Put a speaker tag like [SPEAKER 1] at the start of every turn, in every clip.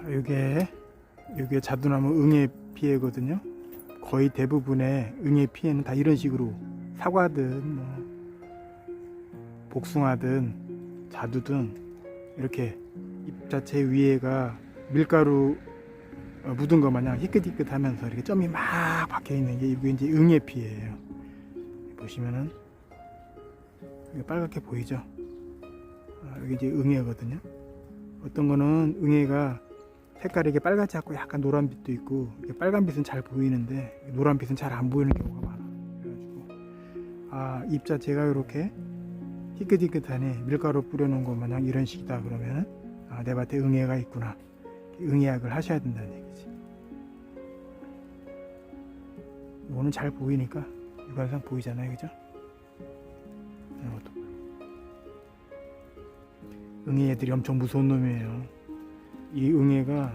[SPEAKER 1] 자, 요게 요게 자두나무 응애 피해거든요. 거의 대부분의 응애 피해는 다 이런 식으로 사과든 뭐 복숭아든 자두든 이렇게 잎 자체 위에가 밀가루 어, 묻은 것 마냥 희끗희끗하면서 이렇게 점이 막 박혀 있는 게 이게 이제 응애 피해예요. 보시면은 이게 빨갛게 보이죠? 아, 여기 이제 응애거든요. 어떤 거는 응애가 색깔이 이게 빨갛지 않고 약간 노란빛도 있고 이게 빨간빛은 잘 보이는데 노란빛은 잘 안 보이는 경우가 많아. 그래가지고 아 잎 자체가 이렇게 희끗희끗하네 밀가루 뿌려놓은 것 마냥 이런 식이다 그러면은 아, 내 밭에 응애가 있구나 응애약을 하셔야 된다는 얘기지. 이거는 잘 보이니까 육안상 보이잖아요, 그죠? 이것도 응애 애들이 엄청 무서운 놈이에요. 이 응애가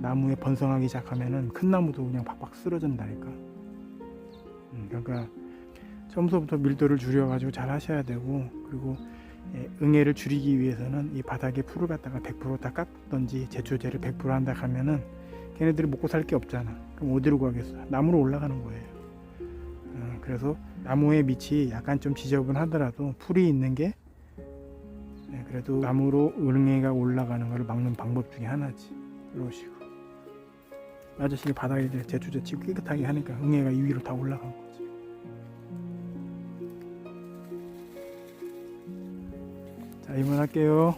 [SPEAKER 1] 나무에 번성하기 시작하면은 큰 나무도 그냥 팍팍 쓰러진다니까. 음, 그러니까 처음부터 밀도를 줄여가지고 잘 하셔야 되고 그리고 예, 응애를 줄이기 위해서는 이 바닥에 풀을 갖다가 100%다 깎든지 제초제를 100% 한다 하면은 걔네들이 먹고 살 게 없잖아. 그럼 어디로 가겠어? 나무로 올라가는 거예요. 어, 그래서 나무의 밑이 약간 좀 지저분하더라도 풀이 있는 게 네, 그래도 나무로 응애가 올라가는 것을 막는 방법 중에 하나지. 이런 식으로. 아저씨가 바닥에 제초제 치고 깨끗하게 하니까 응애가 이 위로 다 올라간 거지. 자, 이만 할게요.